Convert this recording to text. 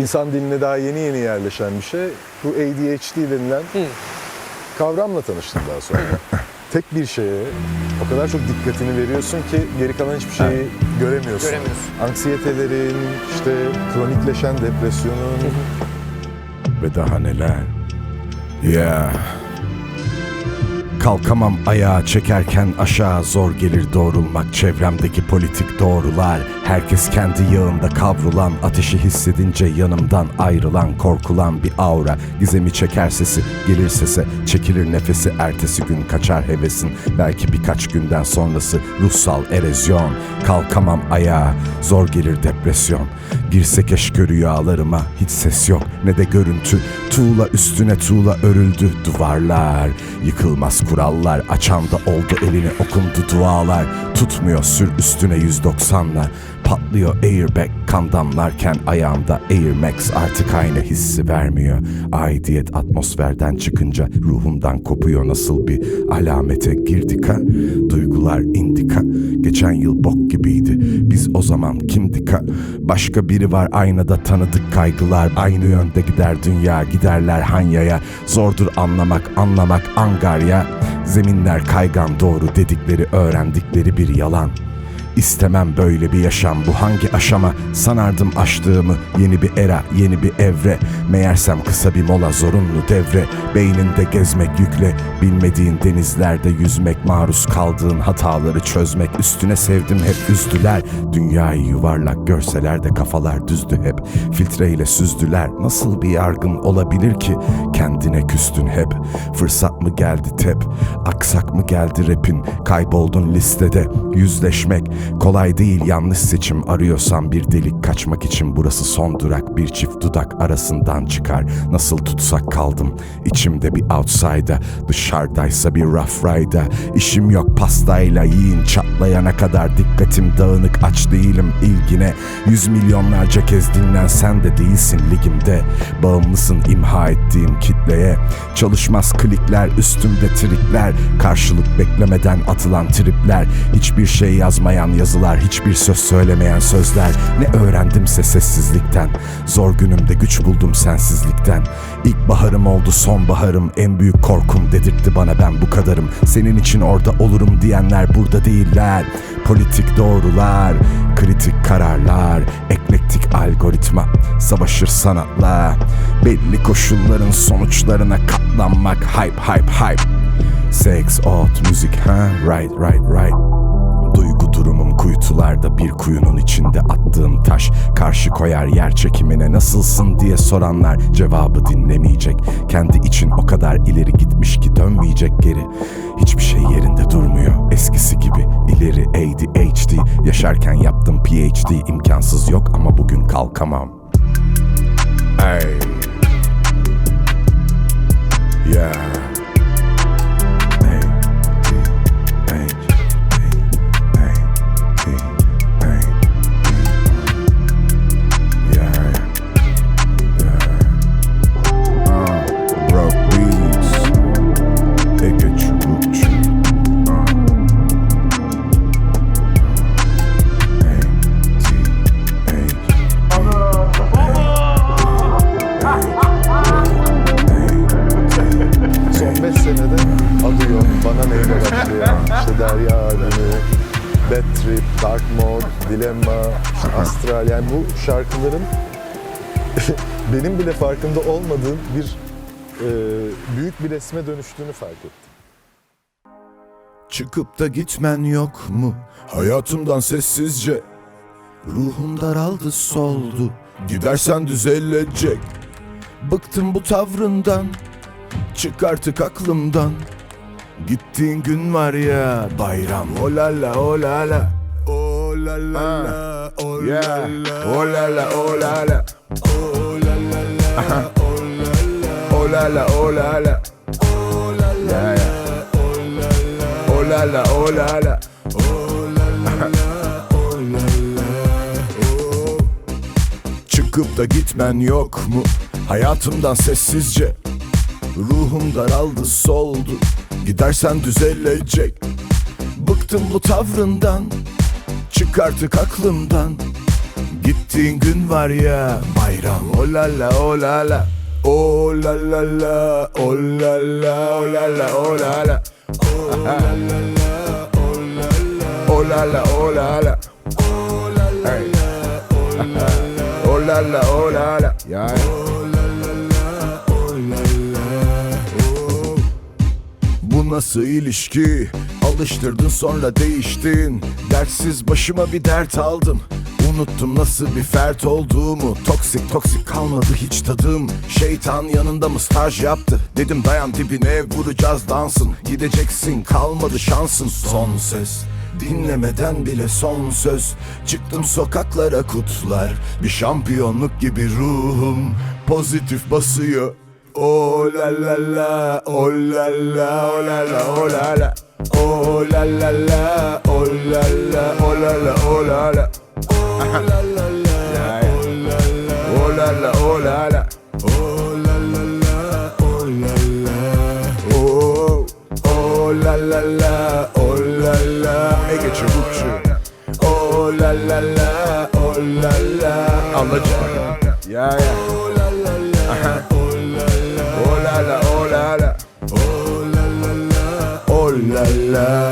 insan diline daha yeni yeni yerleşen bir şey. Bu ADHD denilen kavramla tanıştım daha sonra. Tek bir şeye o kadar çok dikkatini veriyorsun ki geri kalan hiçbir şeyi göremiyorsun. Göremiyorsun. Anksiyetelerin, işte kronikleşen depresyonun, Ve daha neler? Ya. Kalkamam ayağa çekerken aşağı zor gelir doğrulmak. Çevremdeki politik doğrular Herkes kendi yağında kavrulan ateşi hissedince yanımdan ayrılan korkulan bir aura. Gizemi çeker sesi gelir sese çekilir nefesi ertesi gün kaçar hevesin. Belki birkaç günden sonrası ruhsal erozyon. Kalkamam ayağa zor gelir depresyon. Girsek eşkö rüyalarıma hiç ses yok ne de görüntü. Tuğla üstüne tuğla örüldü duvarlar. Yıkılmaz kurallar açan da oldu elini okundu dualar. Tutmuyor sür üstüne 190'lar Patlıyor airbag kan damlarken ayağımda Air Max artık aynı hissi vermiyor. Aidiyet atmosferden çıkınca ruhumdan kopuyor. Nasıl bir alamete girdik ha? Duygular indika. Geçen yıl bok gibiydi. Biz o zaman kimdik ha? Başka biri var aynada tanıdık kaygılar. Aynı yönde gider dünya giderler hanyaya. Zordur anlamak anlamak angarya Zeminler kaygan doğru dedikleri öğrendikleri bir yalan İstemem böyle bir yaşam. Bu hangi aşama? Sanardım aştığımı yeni bir era yeni bir evre. Meğersem kısa bir mola zorunlu devre. Beyninde gezmek yükle. Bilmediğin denizlerde yüzmek Maruz kaldığın hataları çözmek. Üstüne sevdim hep üzdüler. Dünyayı yuvarlak görseler de kafalar düzdü hep. Filtreyle süzdüler. Nasıl bir yargın olabilir ki? Kendine küstün hep. Fırsat mı geldi tep? Aksak mı geldi rapin? Kayboldun listede. Yüzleşmek kolay değil yanlış seçim Arıyorsan bir delik kaçmak için Burası son durak bir çift dudak arasından çıkar. Nasıl tutsak kaldım içimde bir outsider Dışarıdaysa bir rough rider İşim yok pastayla yiyin çatlayana kadar. Dikkatim dağınık aç değilim ilgine. Yüz milyonlarca kez dinlensen de değilsin ligimde. Bağımlısın imha ettiğim kitleye. Çalışmaz klikler üstümde trikler. Karşılık beklemeden atılan tripler. Hiçbir şey yazmayan yazılar Hiçbir söz söylemeyen sözler. Ne öğrendimse sessizlikten Zor günümde güç buldum sensizlikten. İlk baharım oldu son baharım En büyük korkum dedirtti bana ben bu kadarım. Senin için orada olurum diyenler burada değiller. Politik doğrular Kritik kararlar Eklektik algoritma. Savaşır sanatla Belli koşulların sonuçlarına katlanmak. Hype hype hype. Sex, ot, müzik ha? Right right right. Duygu durumum kuytularda bir kuyunun içinde attığım taş Karşı koyar yer çekimine nasılsın diye soranlar cevabı dinlemeyecek. Kendi için o kadar ileri gitmiş ki dönmeyecek geri. Hiçbir şey yerinde durmuyor. Eskisi gibi ileri ADHD Yaşarken yaptım PhD imkansız yok ama bugün kalkamam. Ay. Yeah. Son 5 senede adı yok, bana neyle başlıyor, işte Derya albümü, Bad Trip, Dark Mode, Dilemma, Astral yani bu şarkıların benim bile farkında olmadığım bir e, büyük bir resme dönüştüğünü fark ettim. Çıkıp da gitmen yok mu? Hayatımdan sessizce. Ruhum daraldı soldu. Gidersen düzelecek. Bıktım bu tavrından Çık artık aklımdan Gittiğin gün var ya bayram O la la o la la O la la la o la la O la la o la la O la la la O la la o la la O la la la Oh la la, oh la la. Oh la la la, oh la la. Oh. Çıkıp da gitmen yok mu? Hayatımdan sessizce. Ruhum daraldı, soldu. Gidersen düzelecek. Bıktım bu tavrından. Çık artık aklımdan. Gittiğin gün var ya bayram O la la o la la O la la la O la la o la la la la la la la la la la la la la la la Nasıl ilişki? Alıştırdın sonra değiştin. Dertsiz başıma bir dert aldım. Unuttum nasıl bir fert olduğumu. Toksik toksik kalmadı hiç tadım. Şeytan yanında mı staj yaptı? Dedim dayan dibine vuracağız dansın. Gideceksin kalmadı şansın. Son ses Dinlemeden bile son söz. Çıktım sokaklara kutlar. Bir şampiyonluk gibi ruhum Pozitif basıyor Oh la la la, oh la la, oh la la, oh la la. Oh la la la, oh la la, oh la la, oh la la. Oh la la la, oh la la, oh la la. Oh la la la, oh la la. Oh, oh la la la, oh la la. Oh la la la, oh la la. Oh la oh la la. La, oh la la. Oh la la la, oh la la.